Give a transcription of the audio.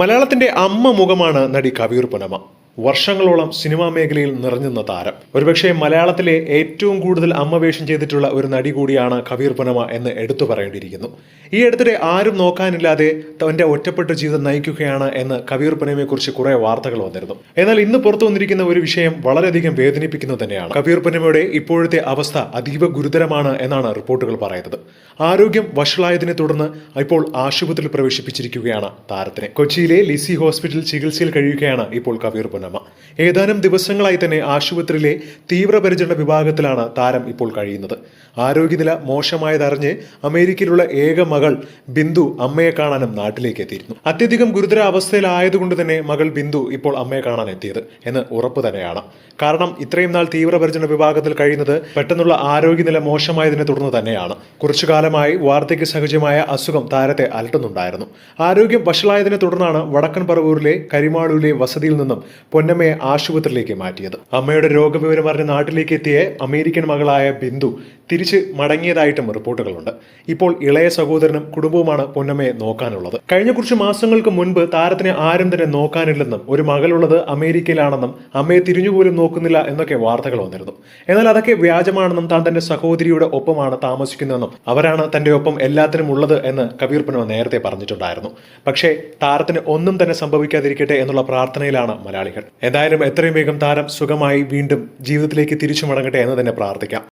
മലയാളത്തിന്റെ അമ്മ മുഖമാണ് നടി കവിയൂർ പുനമ വർഷങ്ങളോളം സിനിമാ മേഖലയിൽ നിറഞ്ഞുന്ന താരം. ഒരുപക്ഷെ മലയാളത്തിലെ ഏറ്റവും കൂടുതൽ അമ്മവേഷം ചെയ്തിട്ടുള്ള ഒരു നടി കൂടിയാണ് കബീർ പുനമ എന്ന് എടുത്തു പറയേണ്ടിയിരിക്കുന്നു. ഈ അടുത്തിടെ ആരും നോക്കാനില്ലാതെ തന്റെ ഒറ്റപ്പെട്ട ജീവിതം നയിക്കുകയാണ് എന്ന് കവീർ പുനമയെ കുറിച്ച് കുറെ വാർത്തകൾ വന്നിരുന്നു. എന്നാൽ ഇന്ന് പുറത്തു വന്നിരിക്കുന്ന ഒരു വിഷയം വളരെയധികം വേദനിപ്പിക്കുന്നത് തന്നെയാണ്. കബീർ പുനമയുടെ ഇപ്പോഴത്തെ അവസ്ഥ അതീവ ഗുരുതരമാണ് എന്നാണ് റിപ്പോർട്ടുകൾ പറയുന്നത്. ആരോഗ്യം വഷളായതിനെ തുടർന്ന് ഇപ്പോൾ ആശുപത്രിയിൽ പ്രവേശിപ്പിച്ചിരിക്കുകയാണ് താരത്തിനെ. കൊച്ചിയിലെ ലിസി ഹോസ്പിറ്റലിൽ ചികിത്സയിൽ കഴിയുകയാണ് ഇപ്പോൾ കവിയൂർ പുന്നമ്മ ഏതാനും ദിവസങ്ങളായി തന്നെ ആശുപത്രിയിലെ തീവ്രപരിചരണ വിഭാഗത്തിലാണ് താരം ഇപ്പോൾ കഴിയുന്നത്. ആരോഗ്യനില മോശമായതറിഞ്ഞ് അമേരിക്കയിലുള്ള ഏക മകൾ ബിന്ദു അമ്മയെ കാണാനും നാട്ടിലേക്ക് എത്തിയിരുന്നു അത്യധികം ഗുരുതര അവസ്ഥയിലായതുകൊണ്ട് തന്നെ മകൾ ബിന്ദു ഇപ്പോൾ അമ്മയെ കാണാൻ എത്തിയത് എന്ന് ഉറപ്പ് തന്നെയാണ്. കാരണം ഇത്രയും നാൾ തീവ്രപരിചരണ വിഭാഗത്തിൽ കഴിയുന്നത് പെട്ടെന്നുള്ള ആരോഗ്യനില മോശമായതിനെ തുടർന്ന് തന്നെയാണ്. കുറച്ചു കാലമായി വാർദ്ധക്യ സഹജമായ അസുഖം താരത്തെ അലട്ടുന്നുണ്ടായിരുന്നു. ആരോഗ്യം വഷളായതിനെ തുടർന്നാണ് വടക്കൻ പറവൂരിലെ കരിമാളൂരിലെ വസതിയിൽ നിന്നും പൊന്നമ്മയെ ആശുപത്രിയിലേക്ക് മാറ്റിയത്. അമ്മയുടെ രോഗവിവരം അറിഞ്ഞ് നാട്ടിലേക്ക് എത്തിയ അമേരിക്കൻ മകളായ ബിന്ദു തിരിച്ച് മടങ്ങിയതായിട്ടും റിപ്പോർട്ടുകളുണ്ട്. ഇപ്പോൾ ഇളയ സഹോദരനും കുടുംബവുമാണ് പൊന്നമ്മയെ നോക്കാനുള്ളത്. കഴിഞ്ഞ കുറച്ച് മാസങ്ങൾക്ക് മുൻപ് താരത്തിനെ ആരും തന്നെ നോക്കാനില്ലെന്നും ഒരു മകളുള്ളത് അമേരിക്കയിലാണെന്നും അമ്മയെ തിരിഞ്ഞുപോലും നോക്കുന്നില്ല എന്നൊക്കെ വാർത്തകൾ വന്നിരുന്നു. എന്നാൽ അതൊക്കെ വ്യാജമാണെന്നും താൻ തന്റെ സഹോദരിയുടെ ഒപ്പമാണ് താമസിക്കുന്നതെന്നും അവരാണ് തന്റെ ഒപ്പം എല്ലാത്തിനും ഉള്ളത് എന്ന് കബീർ പൊന്നമ്മ നേരത്തെ പറഞ്ഞിട്ടുണ്ടായിരുന്നു. പക്ഷേ താരത്തിന് ഒന്നും തന്നെ സംഭവിക്കാതിരിക്കട്ടെ എന്നുള്ള പ്രാർത്ഥനയിലാണ് മലയാളികൾ. എന്തായാലും എത്രയും വേഗം താരം സുഖമായി വീണ്ടും ജീവിതത്തിലേക്ക് തിരിച്ചു മടങ്ങട്ടെ എന്ന് തന്നെ പ്രാർത്ഥിക്കാം.